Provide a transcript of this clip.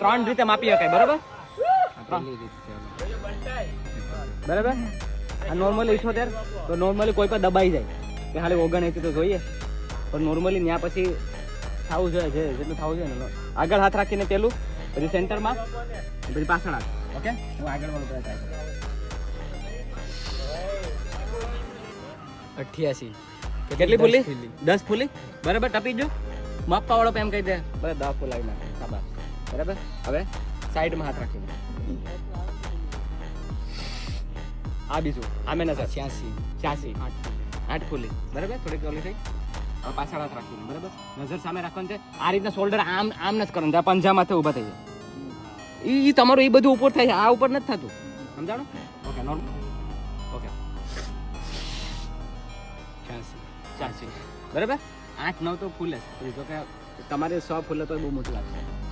ત્રણ રીતે માપી શકાય બરાબર? બરાબર? આ નોર્મલી ઇઠોતેર તો નોર્મલી કોઈ પણ દબાઈ જાય. કે ખાલી ઓગણ તો જોઈએ. પણ નોર્મલી ત્યાં પછી થવું જોઈએ જે જેટલું થવું જોઈએ ને આગળ હાથ રાખીને પેલું પછી સેન્ટરમાં પછી પાછળ હાથ. ઓકે? હું આગળ વાળું કરું. અઠ્યાસી. કેટલી ફૂલી? દસ ફૂલી? બરાબર ટપી જો. માપવા વાળો એમ કહી દે. બરાબર દસ ફૂલાવી નાખે બરાબર? હવે સાઈડમાં હાથ રાખીને. આ બીજું. આમે નજર. છ્યાસી. છ્યાસી. આઠ ફૂલી બરાબર? થોડીક ઓલી થઈ. પાછળ હાથ રાખીને બરાબર? નજર સામે રાખવાનું છે. આ રીતના શોલ્ડર આમ આમ નથી કરવાનું. ત્યાં માથે ઊભા થઈ જાય. એ તમારું એ બધું ઉપર થાય છે. આ ઉપર નથી થતું. સમજાણો? Okay normal okay. છ્યાસી. ચાલશે બરાબર? આઠ નવ તો ફૂલે જો. કે તમારે સો ફૂલે તો બહુ મોટું લાગશે